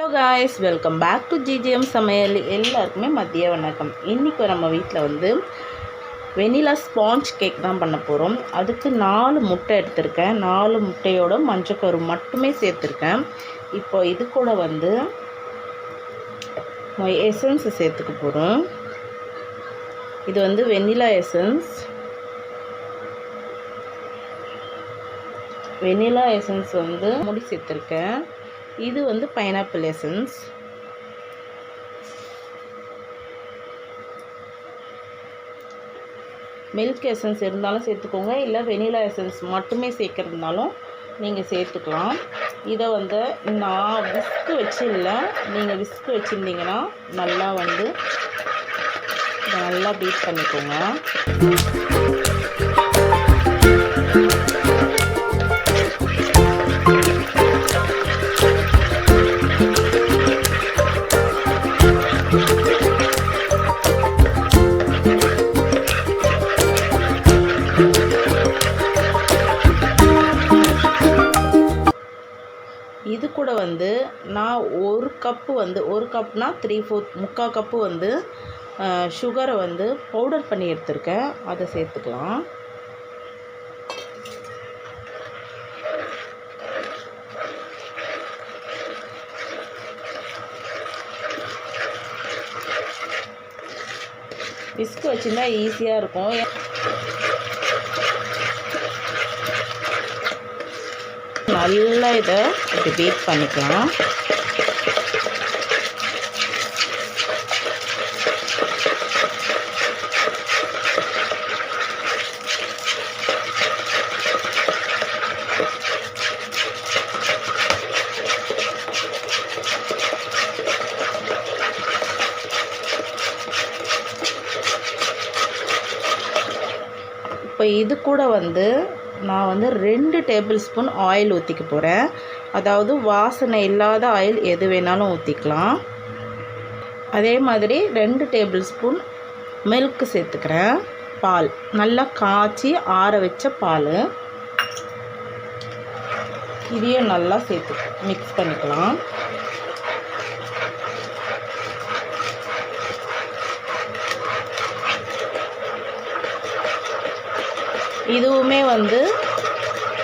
Hello guys welcome back to GGM சமையல் எல்லாருக்குமே மதிய வணக்கம். இன்றைக்கி நம்ம வீட்டில் வந்து வெனிலா ஸ்பாஞ்ச் கேக் தான் பண்ண போகிறோம் அதுக்கு நாலு முட்டை எடுத்திருக்கேன். நாலு முட்டையோட மஞ்சக்கரு மட்டுமே சேர்த்துருக்கேன். இப்போ இது கூட வந்து எசன்ஸ் சேர்த்துக்க போகிறோம் இது வந்து வெனிலா எசன்ஸ் வெனிலா எசன்ஸ் வந்து முடி சேர்த்துருக்கேன். இது வந்து பைனாப்பிள் எசன்ஸ் மில்க் எசன்ஸ் இருந்தாலும் சேர்த்துக்கோங்க. இல்லை வெனிலா எசன்ஸ் மட்டுமே சேர்க்குறதுனாலும் நீங்கள் சேர்த்துக்கலாம். இதை வந்து நான் விஸ்கு வச்சு இல்லை நீங்கள் விஸ்கு வச்சுருந்தீங்கன்னா நல்லா வந்து இதை நல்லா பீட் பண்ணிக்கோங்க. கப்பு வந்து ஒரு கப்னால் த்ரீ ஃபோர்த் முக்கால் கப்பு வந்து சுகரை வந்து பவுடர் பண்ணி எடுத்திருக்கேன். அதை சேர்த்துக்கலாம். விஸ்க் வச்சுருந்தா ஈஸியாக இருக்கும். நல்லா இதை இப்படி பீட் பண்ணிக்கலாம். இப்போ இது கூட வந்து நான் வந்து ரெண்டு டேபிள் ஸ்பூன் ஆயில் ஊற்றிக்க போகிறேன் அதாவது வாசனை இல்லாத ஆயில் எது வேணாலும் ஊற்றிக்கலாம் அதே மாதிரி ரெண்டு டேபிள் ஸ்பூன் மில்க் சேர்த்துக்கிறேன். பால். நல்லா காய்ச்சி ஆற வச்ச பால். இதையும் நல்லா சேர்த்து மிக்ஸ் பண்ணிக்கலாம். இதுவுமே வந்து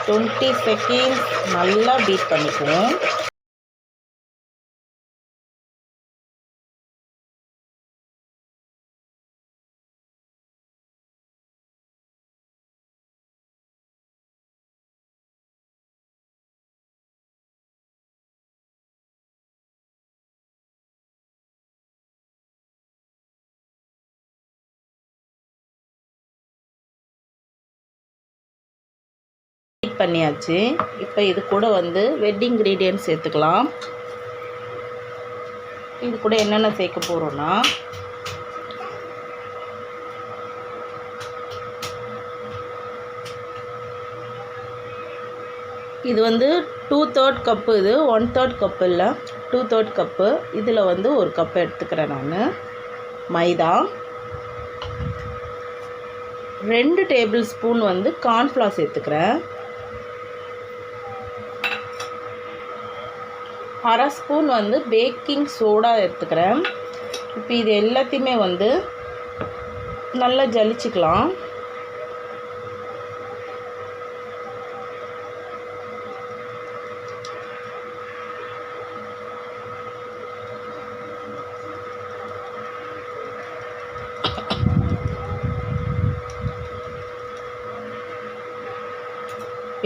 டுவெண்ட்டி செகண்ட்ஸ் நல்லா பீட் பண்ணிக்குவோம். பண்ணியாச்சு. இப்போ இது கூட வந்து வெட்டிங் இன்க்ரீடியன்ட் சேர்த்துக்கலாம். இது கூட என்னென்ன சேர்க்க போகிறோன்னா இது வந்து டூ தேர்ட் கப்பு இது ஒன் தேர்ட் கப்பு இல்லை டூ தேர்ட் கப்பு இதில் வந்து ஒரு கப்பு எடுத்துக்கிறேன் நான். மைதா. ரெண்டு டேபிள் ஸ்பூன் வந்து கார்ன்ஃப்ளார் சேர்த்துக்கிறேன். அரை ஸ்பூன் வந்து பேக்கிங் சோடா எடுத்துக்கிறேன். இப்போ இது எல்லாத்தையுமே வந்து நல்லா ஜலிச்சுக்கலாம்.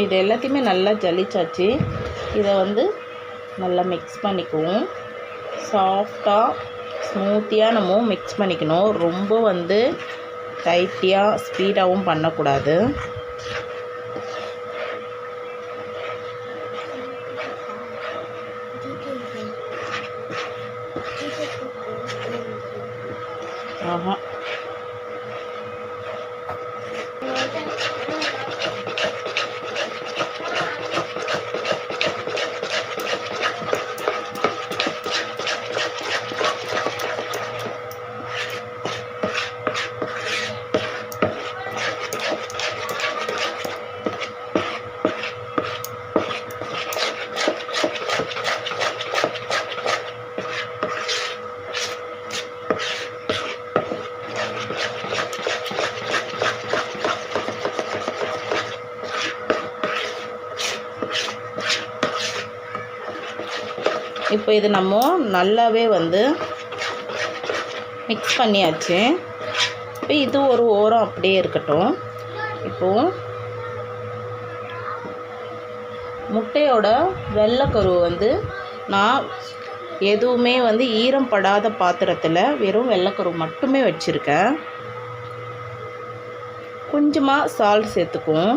இது எல்லாத்தையுமே நல்லா ஜலிச்சாச்சு. இதை வந்து நல்லா மிக்ஸ் பண்ணிக்குவோம். சாஃப்டாக ஸ்மூத்தியாக நம்ம மிக்ஸ் பண்ணிக்கணும். ரொம்ப வந்து டைட்டியாக ஸ்பீடாகவும் பண்ணக்கூடாது. இப்போ இது நம்ம நல்லாவே வந்து மிக்ஸ் பண்ணியாச்சு. இப்போ இது ஒரு ஓரம் அப்படியே இருக்கட்டும். இப்போது முட்டையோட வெள்ளைக்கரு வந்து நான் எதுவுமே வந்து ஈரம் படாத பாத்திரத்தில் வெறும் வெள்ளைக்கரு மட்டுமே வச்சுருக்கேன். கொஞ்சமாக சால்ட் சேர்த்துக்குவோம்.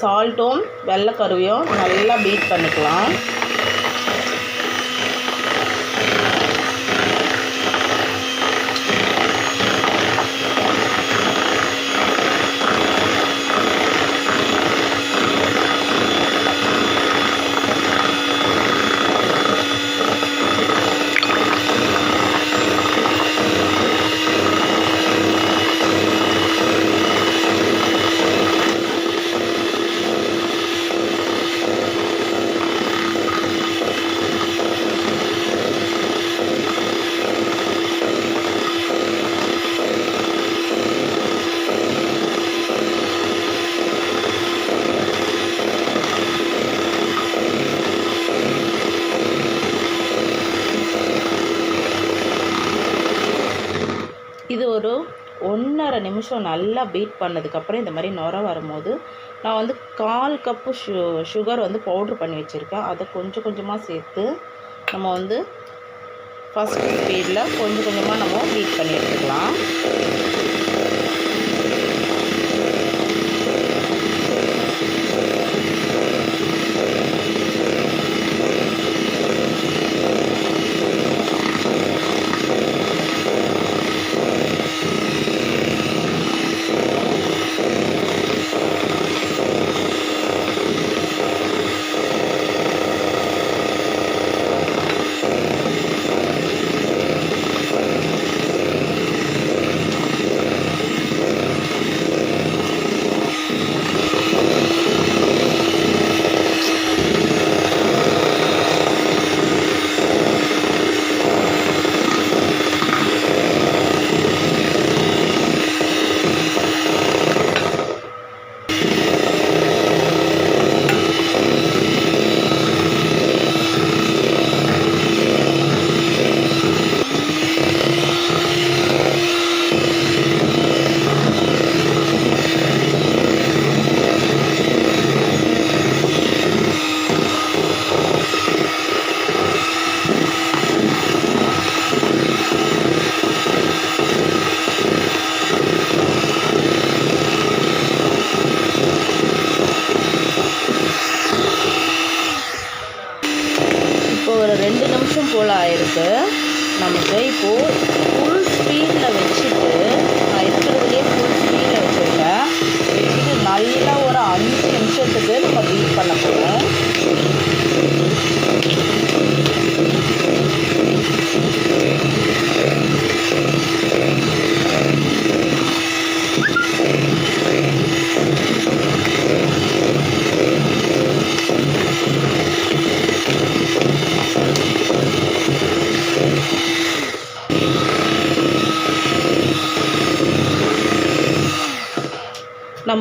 சால்ட்டும் வெள்ளை கருவியும் நல்லா பீட் பண்ணிக்கலாம் இது ஒரு ஒன்றரை நிமிஷம் நல்லா பீட் பண்ணதுக்கப்புறம் இந்த மாதிரி நுர வரும்போது நான் வந்து கால் கப்பு சு சுகர் வந்து பவுட்ரு பண்ணி வச்சுருக்கேன். அதை கொஞ்சம் கொஞ்சமாக சேர்த்து நம்ம வந்து ஃபஸ்ட் ஸ்பீடில் கொஞ்சம் கொஞ்சமாக நம்ம பீட் பண்ணி எடுத்துக்கலாம்.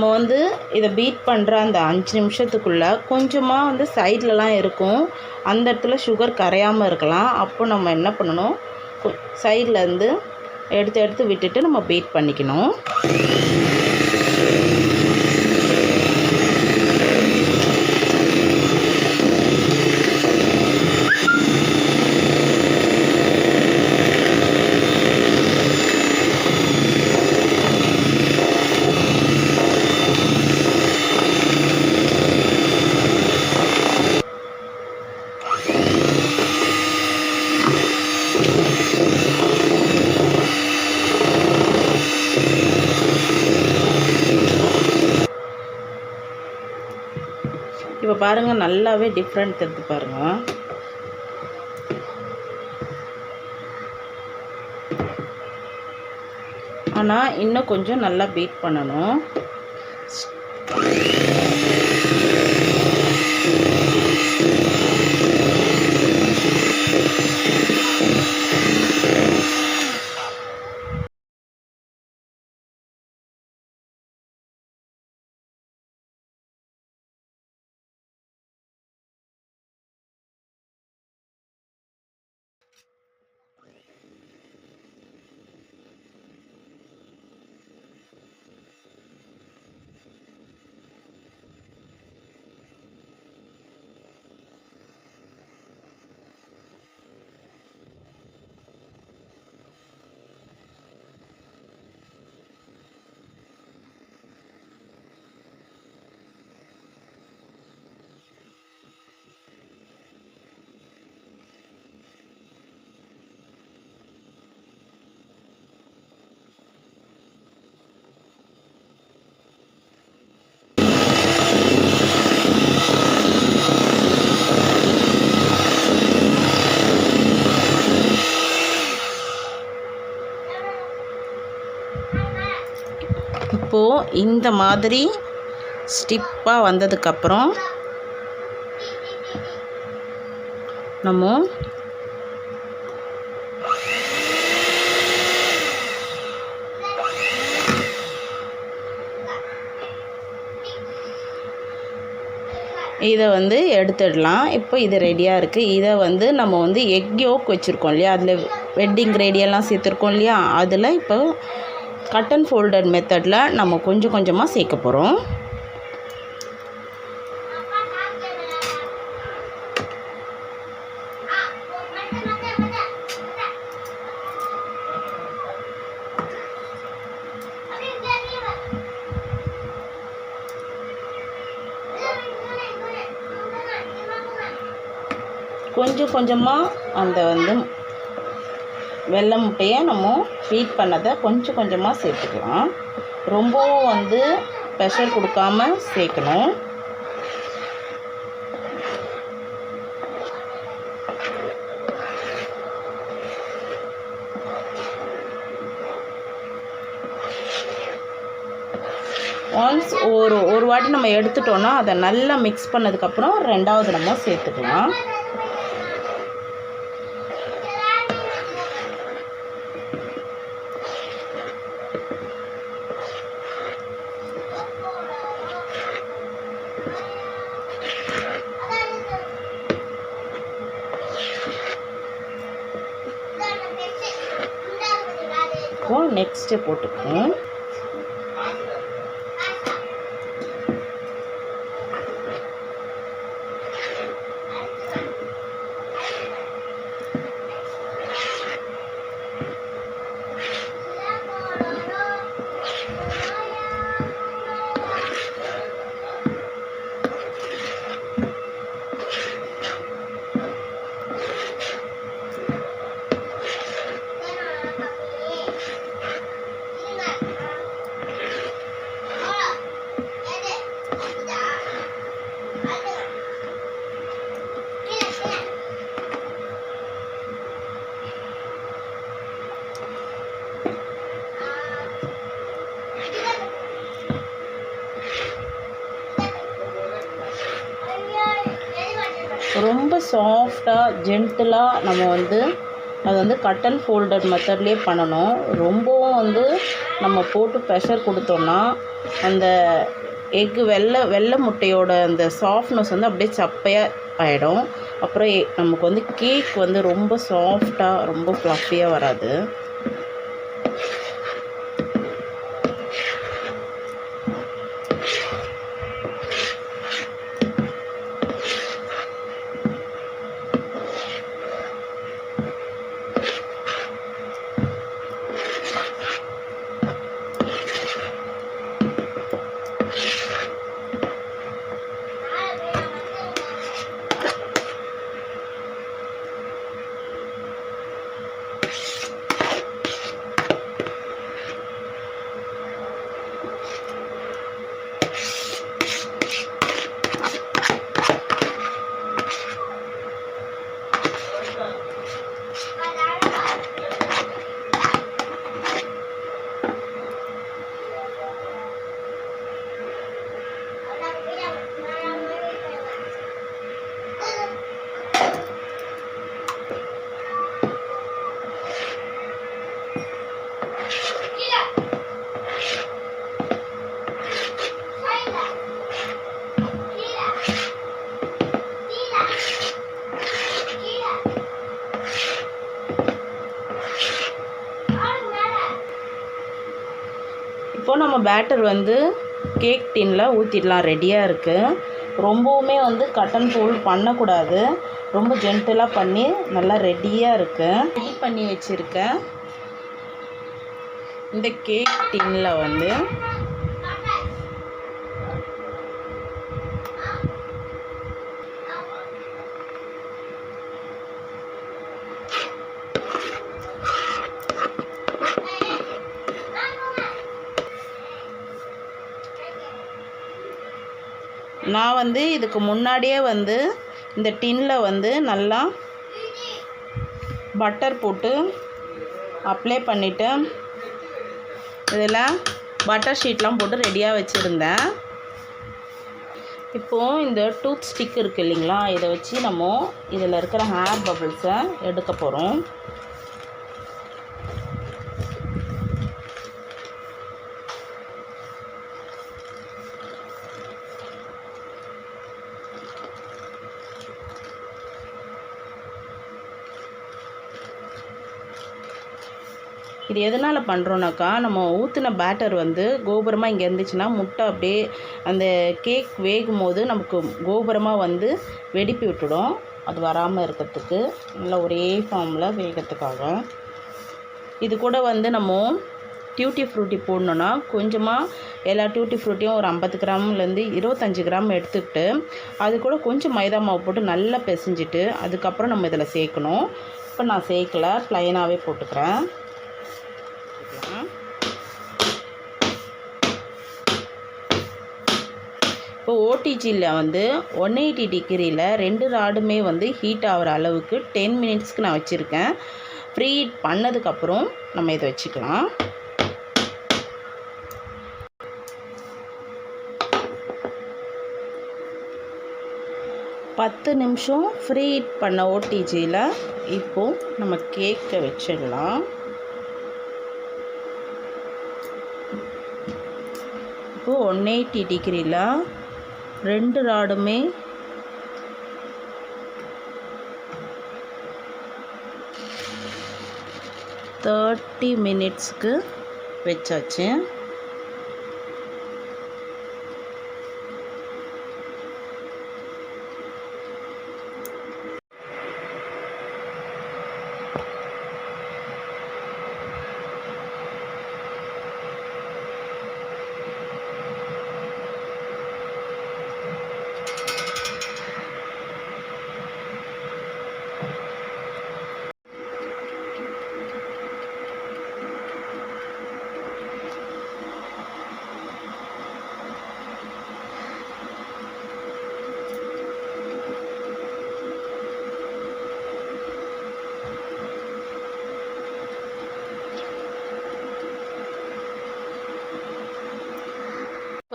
நம்ம வந்து இதை பீட் பண்ணுற அந்த அஞ்சு நிமிஷத்துக்குள்ளே கொஞ்சமாக வந்து சைட்லலாம் இருக்கும். அந்த இடத்துல சுகர் கரையாமல் இருக்கலாம். அப்போ நம்ம என்ன பண்ணணும்? சைடில் இருந்து எடுத்து எடுத்து விட்டுட்டு நம்ம பீட் பண்ணிக்கணும் இப்போ பாருங்கள் நல்லாவே டிஃப்ரெண்ட் தெரிஞ்சு பாருங்கள் ஆனால் இன்னும் கொஞ்சம் நல்லா பீட் பண்ணணும். இந்த மாதிரி ஸ்டிப்பாக வந்ததுக்கப்புறம் நம்ம இதை வந்து எடுத்துடலாம். இப்போ இது ரெடியாக இருக்குது இதை வந்து நம்ம வந்து எக் யோக் வச்சுருக்கோம் இல்லையா? அதில் வெட்டிங் ரெடியெல்லாம் சேர்த்துருக்கோம் இல்லையா? அதில் இப்போ கட் அண்ட் ஃபோல்டட் மெத்தடில் நம்ம கொஞ்சம் கொஞ்சமாக சேர்க்க போகிறோம் கொஞ்சம் கொஞ்சமாக அந்த வந்து வெள்ளை முட்டையை நம்ம ஃபீட் பண்ணதை கொஞ்சம் கொஞ்சமாக சேர்த்துக்கலாம். ரொம்பவும் வந்து ப்ரெஷர் கொடுக்காம சேர்க்கணும். ஒன்ஸ் ஒரு ஒரு வாட்டி நம்ம எடுத்துட்டோன்னா அதை நல்லா மிக்ஸ் பண்ணதுக்கப்புறம் ரெண்டாவது நம்ம சேர்த்துக்கலாம். இப்போ நெக்ஸ்ட்டு போட்டுக்குவோம் சாஃப்டாக ஜென்டிலாக நம்ம வந்து அது வந்து கட் அண்ட் ஃபோல்டட் மெத்தட்லேயே பண்ணணும். ரொம்பவும் வந்து நம்ம போட்டு ப்ரெஷர் கொடுத்தோம்னா அந்த எக்கு வெள்ளை வெள்ளை முட்டையோட அந்த சாஃப்ட்னஸ் வந்து அப்படியே சப்பையாக ஆகிடும் அப்புறம் நமக்கு வந்து கேக் வந்து ரொம்ப சாஃப்டாக ரொம்ப ஃப்ளஃபியாக வராது இப்போ நம்ம பேட்டர் வந்து கேக் டின்னில் ஊற்றிடலாம் ரெடியாக இருக்குது ரொம்பவுமே வந்து கட்டன் ஃபோல்ட் பண்ணக்கூடாது. ரொம்ப ஜென்டலாக பண்ணி நல்லா ரெடியாக இருக்குது ரெடி பண்ணி வச்சுருக்கேன். இந்த கேக் டின்னில் வந்து நான் வந்து இதுக்கு முன்னாடியே வந்து இந்த டின்னில் வந்து நல்லா பட்டர் போட்டு அப்ளை பண்ணிவிட்டு இதில் பட்டர் ஷீட்லாம் போட்டு ரெடியாக வச்சுருந்தேன். இப்போது இந்த டூத் ஸ்டிக் இருக்குது இல்லைங்களா? இதை வச்சு நம்ம இதில் இருக்கிற ஹேர் பபிள்ஸை எடுக்க போகிறோம் எதனால் பண்ணுறோன்னாக்கா நம்ம ஊற்றின பேட்டர் வந்து கோபுரமாக இங்கே இருந்துச்சுன்னா முட்டை அப்படியே அந்த கேக் வேகும் போது நமக்கு கோபுரமாக வந்து வெடிப்பு விட்டுடும். அது வராமல் இருக்கிறதுக்கு நல்லா ஒரே ஃபார்மில் வேகிறதுக்காக. இது கூட வந்து நம்ம டியூட்டி ஃப்ரூட்டி போடணுன்னா கொஞ்சமாக எல்லா டியூட்டி ஃப்ரூட்டியும் ஒரு ஐம்பது கிராம்லேருந்து இருபத்தஞ்சி கிராம் எடுத்துக்கிட்டு அது கூட கொஞ்சம் மைதா மாவு போட்டு நல்லா பிசைஞ்சிட்டு அதுக்கப்புறம் நம்ம இதில் சேர்க்கணும். இப்போ நான் சேர்க்கல ப்ளைனாகவே போட்டுக்கிறேன். ஓடிஜியில் வந்து ஒன் எயிட்டி டிகிரியில் ரெண்டு ராடுமே வந்து ஹீட் ஆகிற அளவுக்கு டென் மினிட்ஸ்க்கு நான் வச்சுருக்கேன். ஃப்ரீ ஹீட் பண்ணதுக்கப்புறம் நம்ம இதை வச்சுக்கலாம். பத்து நிமிஷம் ஃப்ரீ ஹீட் பண்ண ஓடிஜியில் இப்போது நம்ம கேக்கை வச்சிடலாம். இப்போது ஒன் எயிட்டி டிகிரியில் ரெண்டு ராடுமே. தேர்ட்டி மினிட்ஸ்க்கு வச்சாச்சு.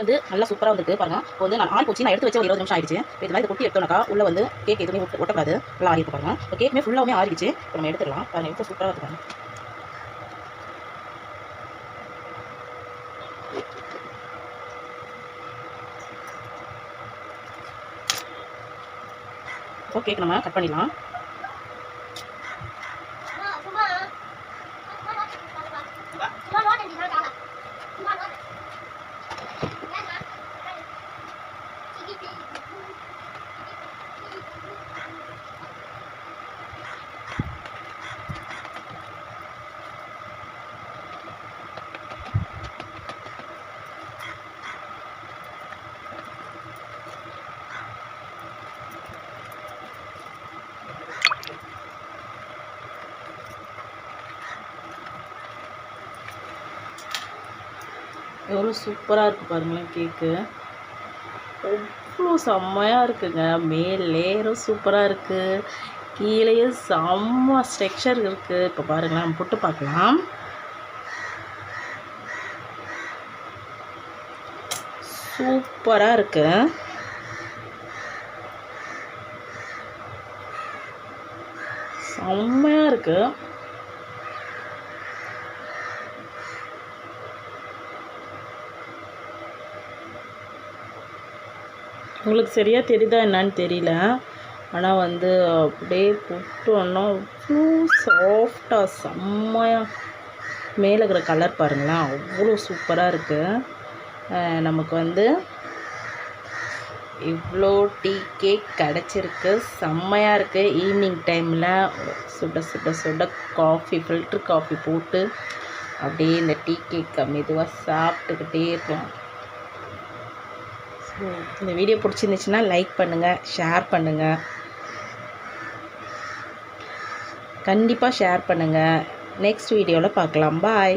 வந்து நல்லா சூப்பராக வந்துருக்கு பாருங்க. இப்போ வந்து நான் ஆள் போச்சு நான் எடுத்து வச்சு ஒரு இருபது நிமிஷம் ஆயிடுச்சு. இது மாதிரி கொட்டி எடுத்தோம்னாக்கா உள்ள வந்து கேக் எதுவுமே ஒட்ட- ஒட்டக்கூடாது. நல்லா ஆறி பாருங்க. இப்போ கேக்குமே ஃபுல்லாகவே ஆறிடுச்சு. இப்போ நம்ம எடுத்துடலாம். பாருங்க எடுத்து சூப்பராக இருக்கு இப்போ கேக் நம்ம கட் பண்ணிடலாம். எவ்வளோ சூப்பராக இருக்குது பாருங்களேன் கேக்கு. அவ்வளோ செம்மையாக இருக்குங்க. மேல் லேயரும் சூப்பராக இருக்குது கீழேயும் செம்ம ஸ்ட்ரக்சர் இருக்குது இப்போ பாருங்களேன் புட்டு பார்க்கலாம். சூப்பராக இருக்கு. செம்மையாக இருக்குது உங்களுக்கு சரியாக தெரியுதா என்னன்னு தெரியல. ஆனால் வந்து அப்படியே புட்டோன்னா அவ்வளோ சாஃப்டாக செம்மையாக மேலே இருக்கிற கலர் பாருங்களேன் அவ்வளோ சூப்பராக இருக்குது நமக்கு வந்து இவ்வளோ டீ கேக் கிடச்சிருக்கு. செம்மையாக இருக்குது ஈவினிங் டைமில் சுட சுட சுட காஃபி ஃபில்ட்ரு காஃபி போட்டு அப்படியே இந்த டீ கேக்கை மெதுவாக சாப்பிட்டுக்கிட்டே இருக்கலாம். இந்த வீடியோ பிடிச்சிருந்துச்சுன்னா லைக் பண்ணுங்கள் ஷேர் பண்ணுங்கள் கண்டிப்பாக ஷேர் பண்ணுங்கள் நெக்ஸ்ட் வீடியோவில் பார்க்கலாம். பாய்